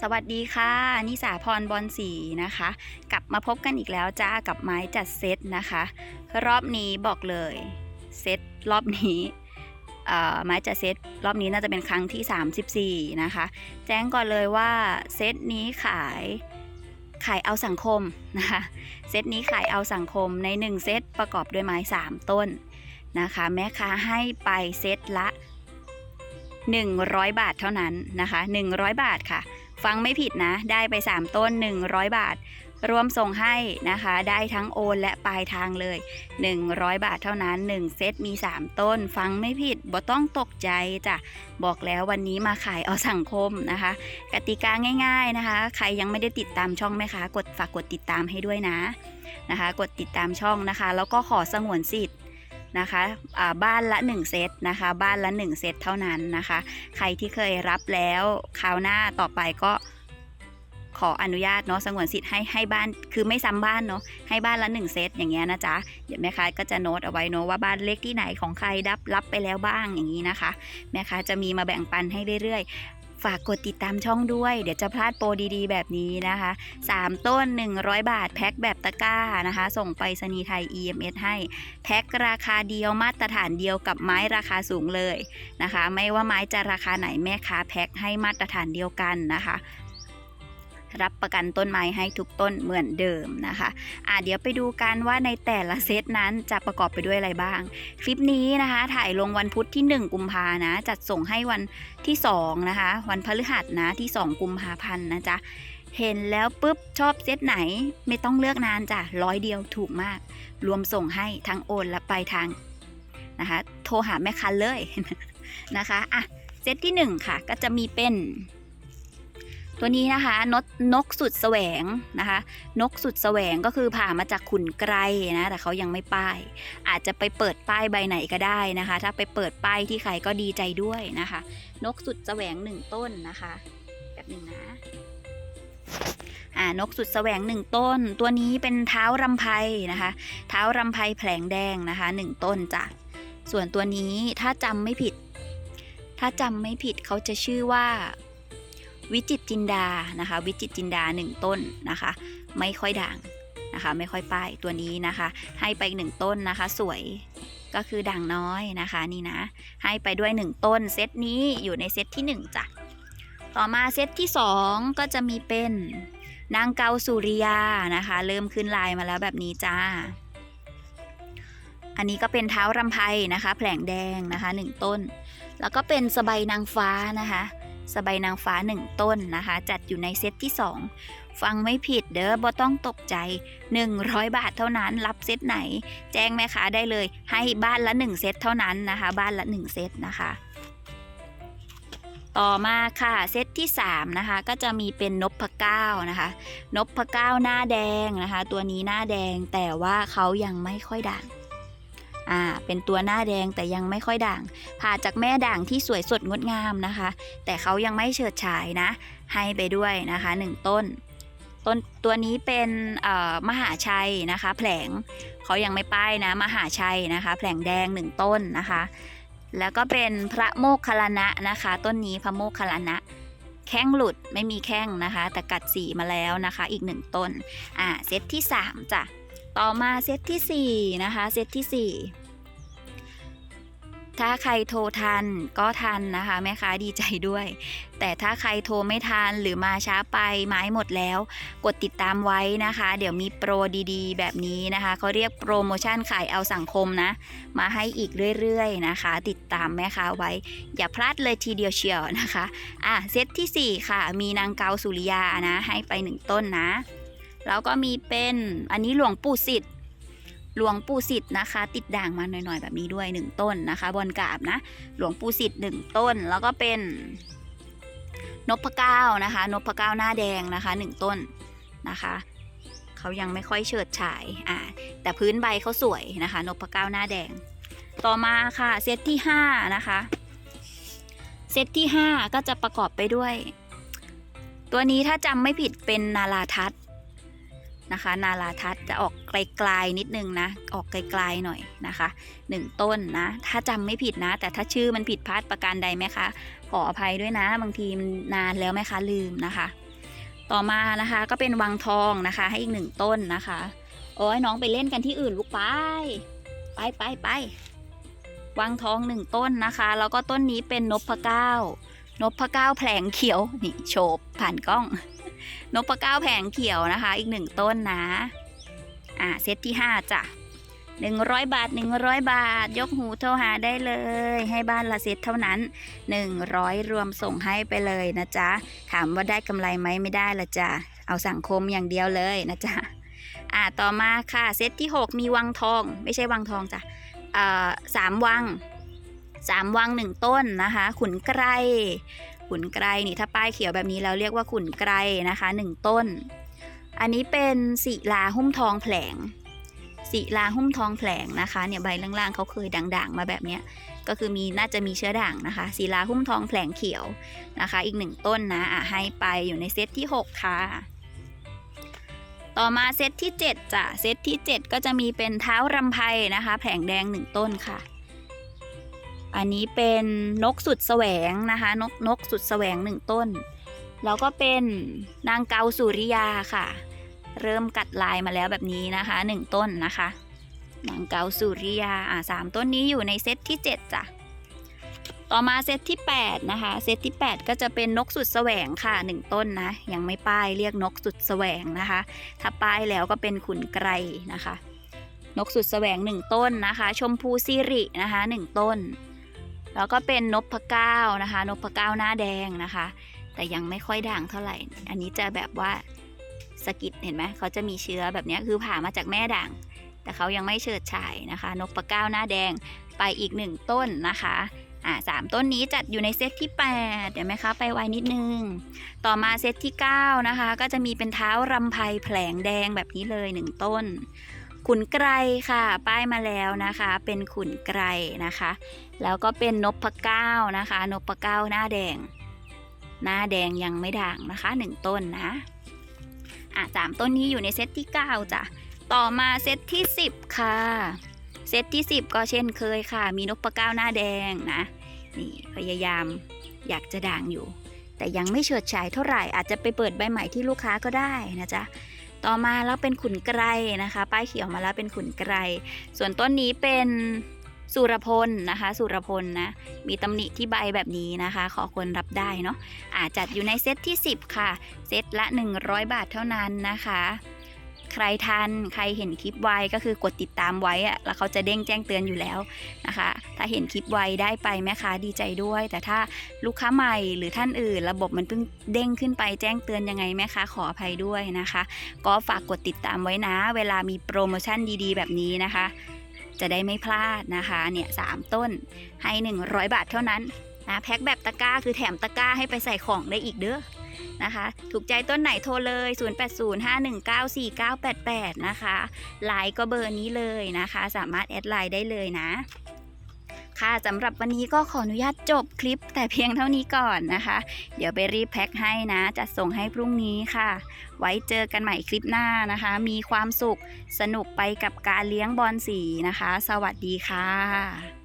สวัสดีค่ะ นิสาพรบอลสีนะคะ กลับมาพบกันอีกแล้วจ้ากับไม้จัดเซตนะคะ รอบนี้บอกเลยเซตรอบนี้ไม้จัดเซตรอบนี้น่าจะเป็นครั้งที่ 34 นะคะ แจ้งก่อนเลยว่าเซตนี้ขายขายเอาสังคมนะคะเซตนี้ขายเอาสังคมใน 1 เซตประกอบด้วยไม้ 3 ต้นนะคะ แม่ค้าให้ไปเซตละ 100 บาทเท่านั้นนะคะ 100 บาทค่ะ ฟังไม่ผิดนะ ได้ไป 3 ต้น 100 บาท รวมส่งให้นะคะ ได้ทั้งโอนและปลายทางเลย 100 บาทเท่านั้น 1 เซตมี 3 ต้น ฟังไม่ผิดบ่ต้องตกใจจ้ะ บอกแล้ววันนี้มาขายเอาสังคมนะคะ กติกาง่ายๆนะคะ ใครยังไม่ได้ติดตามช่องไหมคะ กดฝากกดติดตามให้ด้วยนะนะคะ กดติดตามช่องนะคะ แล้วก็ขอสงวนสิทธิ์ นะคะบ้านละ 1 เซตนะคะ บ้านละ 1 เซตเท่านั้นนะคะ ใครที่เคยรับแล้วคราวหน้าต่อไปก็ขออนุญาตเนาะสงวนสิทธิ์ให้ให้บ้านคือไม่ซ้ำบ้านเนาะให้บ้านละหนึ่งเซตอย่างเงี้ยนะจ๊ะเดี๋ยวแม่ค้าก็จะโน้ตเอาไว้เนาะว่าบ้านเลขที่ไหนของใครรับรับไปแล้วบ้างอย่างนี้นะคะ แม่ค้าจะมีมาแบ่งปันให้เรื่อยๆ ฝากกดติดตามช่องด้วย เดี๋ยวจะพลาดโปรดีๆ แบบนี้นะคะ 3 ต้น 100 บาท แพ็คแบบตะกร้านะคะ ส่งไปสนีย์ไทย EMS ให้ แพ็คราคาเดียวมาตรฐานเดียวกับไม้ราคาสูงเลยนะคะ ไม่ว่าไม้จะราคาไหนแม่ค้าแพ็คให้มาตรฐานเดียวกันนะคะ รับประกันต้นไม้ให้ทุกต้นเหมือนเดิมนะคะอะเดี๋ยวไปดูกันว่าในแต่ละเซตนั้นจะประกอบไปด้วยอะไรบ้าง คลิปนี้นะคะ ถ่ายลงวันพุธที่ 1 กุมภานะ จัดส่งให้วันที่2นะคะ วันพฤหัสนะที่ 2 กุมภาพันธ์นะจ๊ะเห็นแล้วปุ๊บชอบเซตไหนไม่ต้องเลือกนานจ้ะร้อยเดียวถูกมาก รวมส่งให้ทั้งโอนและปลายทางนะคะ โทรหาแม่ค้าเลยนะคะอะเซตที่ 1 ค่ะก็จะมีเป็น ตัวนี้นะคะนกนกสุดแสวงนะคะ นกสุดแสวงก็คือผ่ามาจากขุนไกรนะแต่เขายังไม่ป้าย อาจจะไปเปิดป้ายใบไหนก็ได้นะคะ ถ้าไปเปิดป้ายที่ใครก็ดีใจด้วยนะคะ นกสุดแสวงหนึ่งต้นนะคะแบบหนึ่งนะอ่านกสุดแสวงหนึ่งต้น ตัวนี้เป็นเท้ารำไพนะคะ เท้ารำไพแผลงแดงนะคะหนึ่งต้นจ้ะส่วนตัวนี้ถ้าจำไม่ผิด ถ้าจำไม่ผิดเขาจะชื่อว่า วิจิตจินดานะคะ วิจิตจินดาหนึ่งต้นนะคะ ไม่ค่อยด่างนะคะ ไม่ค่อยป้ายตัวนี้นะคะ ให้ไปหนึ่งต้นนะคะ สวยก็คือด่างน้อยนะคะนี่นะ ให้ไปด้วยหนึ่งต้นเซตนี้อยู่ในเซตที่หนึ่งจ้ะต่อมาเซตที่สองก็จะมีเป็นนางเกาสุริยานะคะ เริ่มขึ้นลายมาแล้วแบบนี้จ้า อันนี้ก็เป็นเท้ารำไพนะคะ แผลงแดงนะคะหนึ่งต้น แล้วก็เป็นสบายนางฟ้านะคะ สบายนางฟ้าหนึ่งต้นนะคะ จัดอยู่ในเซตที่ 2 ฟังไม่ผิดเด้อบ่ต้องตกใจ 100 บาทเท่านั้น รับเซตไหน แจ้งแม่ค้าได้เลย ให้บ้านละ 1 เซตเท่านั้นนะคะ บ้านละ 1 เซตนะคะต่อมาค่ะเซตที่ 3 นะคะ ก็จะมีเป็นนพพเก้านะคะนพพเก้าหน้าแดงนะคะ ตัวนี้หน้าแดงแต่ว่าเขายังไม่ค่อยด่าง อ่าเป็นตัวหน้าแดงแต่ยังไม่ค่อยด่าง ผ่าจากแม่ด่างที่สวยสดงดงามนะคะ แต่เขายังไม่เฉิดฉายนะ ให้ไปด้วยนะคะหนึ่งต้น ต้นตัวนี้เป็นมหาชัยนะคะ แผลงเขายังไม่ป้ายนะ มหาชัยนะคะ แผลงแดงหนึ่งต้นนะคะ แล้วก็เป็นพระโมคคัลลานะนะคะ ต้นนี้พระโมคคัลลานะแข้งหลุดไม่มีแข้งนะคะ แต่กัดสีมาแล้วนะคะ อีกหนึ่งต้นอ่าเซตที่สามจ้ะ ต่อมาเซตที่สี่นะคะ เซตที่สี่ถ้าใครโทรทันก็ทันนะคะแม่ค้าดีใจด้วย แต่ถ้าใครโทรไม่ทันหรือมาช้าไปไม้หมดแล้ว กดติดตามไว้นะคะ เดี๋ยวมีโปรดีๆ แบบนี้นะคะเขาเรียกโปรโมชั่นขายเอาสังคมนะ มาให้อีกเรื่อยๆนะคะ ติดตามแม่ค้าไว้ อย่าพลาดเลยทีเดียวเชียวนะคะอะเซตที่ 4 ค่ะ มีนางเกาสุริยานะให้ไปหนึ่งต้นนะ แล้วก็มีเป็นอันนี้หลวงปู่สิทธิ์หลวงปู่สิทธิ์นะคะ ติดด่างมาหน่อยๆแบบนี้ด้วยหนึ่งต้นนะคะบนกราบนะ หลวงปู่สิทธิ์หนึ่งต้น แล้วก็เป็นนพเก้านะคะนพเก้าหน้าแดงนะคะหนึ่งต้นนะคะเขายังไม่ค่อยเฉิดฉายอ่าแต่พื้นใบเขาสวยนะคะนพเก้าหน้าแดง ต่อมาค่ะเซตที่ห้านะคะเซตที่ห้าก็จะประกอบไปด้วย ตัวนี้ถ้าจำไม่ผิดเป็นนาราทัศ นะคะ นาราทัศน์จะออกไกลๆนิดนึงนะ ออกไกลๆหน่อยนะคะหนึ่งต้นนะ ถ้าจำไม่ผิดนะ แต่ถ้าชื่อมันผิดพลาดประการใดไหมคะ ขออภัยด้วยนะ บางทีมันนานแล้วไหมคะ ลืมนะคะ ต่อมานะคะก็เป็นวังทองนะคะ ให้อีกหนึ่งต้นนะคะ โอ้ยน้องไปเล่นกันที่อื่นลูกไป ไปไปไปวังทองหนึ่งต้นนะคะ แล้วก็ต้นนี้เป็นนพเก้านพเก้าแผลงเขียว นี่โฉบผ่านกล้อง นพเก้าแผงเขียวนะคะ อีกหนึ่งต้นนะ อ่าเซตที่ห้าจ้ะหนึ่งร้อยบาทหนึ่งร้อยบาท ยกหูโทรหาได้เลย ให้บ้านละเซตเท่านั้นหนึ่งร้อยรวมส่งให้ไปเลยนะจ๊ะ ถามว่าได้กำไรไหมไม่ได้ละจ้ะ เอาสังคมอย่างเดียวเลยนะจ๊ะ อ่าต่อมาค่ะเซตที่6มีวังทอง ไม่ใช่วังทองจ้ะอ่าสามวังสามวังหนึ่งต้นนะคะ ขุนไกร ขุนไกรนี่ถ้าป้ายเขียวแบบนี้เราเรียกว่าขุนไกรนะคะหนึ่งต้น อันนี้เป็นศิลาหุ้มทองแผลงศิลาหุ้มทองแผลงนะคะเนี่ยใบล่างๆเขาเคยด่างๆ มาแบบเนี้ยก็คือมีน่าจะมีเชื้อด่างนะคะศิลาหุ้มทองแผลงเขียวนะคะ อีกหนึ่งต้นนะอะให้ไปอยู่ในเซตที่ 6 ค่ะ ต่อมาเซตที่ 7จ้ะเซตที่ 7 ก็จะมีเป็นเท้ารำไพนะคะ แผงแดง 1 ต้นค่ะ อันนี้เป็นนกสุดแสวงนะคะ นกนกสุดแสวง1ต้น แล้วก็เป็นนางเกาสุริยาค่ะ เริ่มกัดลายมาแล้วแบบนี้นะคะ1ต้นนะคะ นางเกาสุริยาอ่าสามต้นนี้อยู่ในเซตที่7จ้ะต่อมาเซตที่8นะคะเซตที่ 8 ก็จะเป็นนกสุดแสวงค่ะ 1 ต้นนะ ยังไม่ป้ายเรียกนกสุดแสวงนะคะ ถ้าป้ายแล้วก็เป็นขุนไกรนะคะ นกสุดแสวง 1 ต้นนะคะ ชมพูซิรินะคะ 1 ต้น แล้วก็เป็นนพเก้านะคะนพเก้าหน้าแดงนะคะ แต่ยังไม่ค่อยด่างเท่าไหร่ อันนี้จะแบบว่าสะกิดเห็นไหมเขาจะมีเชื้อแบบนี้คือผ่ามาจากแม่ด่าง แต่เขายังไม่เฉิดฉายนะคะนพเก้าวหน้าแดงไปอีกหนึ่งต้นนะคะอ่าสามต้นนี้จัดอยู่ในเซตที่8เดี๋ยวไหมคะ ไปไวนิดนึง ต่อมาเซตที่ 9 นะคะ ก็จะมีเป็นเท้ารำไพแผลงแดงแบบนี้เลย 1 ต้น ขุนไกรค่ะ ป้ายมาแล้วนะคะ เป็นขุนไกรนะคะ แล้วก็เป็นนพเก้านะคะ นพเก้าหน้าแดง หน้าแดงยังไม่ด่างนะคะ1ต้นนะอะสามต้นนี้อยู่ในเซตที่9จ้ะต่อมาเซตที่10ค่ะเซตที่10ก็เช่นเคยค่ะ มีนกปะก้าวหน้าแดงนะนี่พยายามอยากจะด่างอยู่ แต่ยังไม่เฉิดฉายเท่าไหร่อาจจะไปเปิดใบใหม่ที่ลูกค้าก็ได้นะจ๊ะ ต่อมาแล้วเป็นขุนไกรนะคะ ป้ายเขียวมาแล้วเป็นขุนไกร ส่วนต้นนี้เป็นสุรพลนะคะ สุรพลนะ มีตำหนิที่ใบแบบนี้นะคะ ขอคนรับได้เนาะอาจัดอยู่ในเซตที่ 10 ค่ะ เซตละ 100 บาทเท่านั้นนะคะ ใครทัน ใครเห็นคลิปไวก็คือกดติดตามไว้อะแล้วเขาจะเด้งแจ้งเตือนอยู่แล้วนะคะ ถ้าเห็นคลิปไวได้ไปแม่ค้าดีใจด้วย แต่ถ้าลูกค้าใหม่หรือท่านอื่น ระบบมันเพิ่งเด้งขึ้นไปแจ้งเตือนยังไงแม่ค้าขออภัยด้วยนะคะ ก็ฝากกดติดตามไว้นะ เวลามีโปรโมชั่นดีๆ แบบนี้นะคะ จะได้ไม่พลาดนะคะเนี่ยสามต้นให้ 100 บาทเท่านั้นนะแพ็คแบบตะกร้าคือแถมตะกร้าให้ไปใส่ของได้อีกเด้อ นะคะ ถูกใจต้นไหนโทรเลย 0805194988 นะคะไลน์ก็เบอร์นี้เลยนะคะ สามารถแอดไลน์ได้เลยนะ ค่ะสำหรับวันนี้ก็ขออนุญาตจบคลิปแต่เพียงเท่านี้ก่อนนะคะ เดี๋ยวไปรีบแพ็คให้นะ จัดส่งให้พรุ่งนี้ค่ะ ไว้เจอกันใหม่คลิปหน้านะคะ มีความสุขสนุกไปกับการเลี้ยงบอลสีนะคะ สวัสดีค่ะ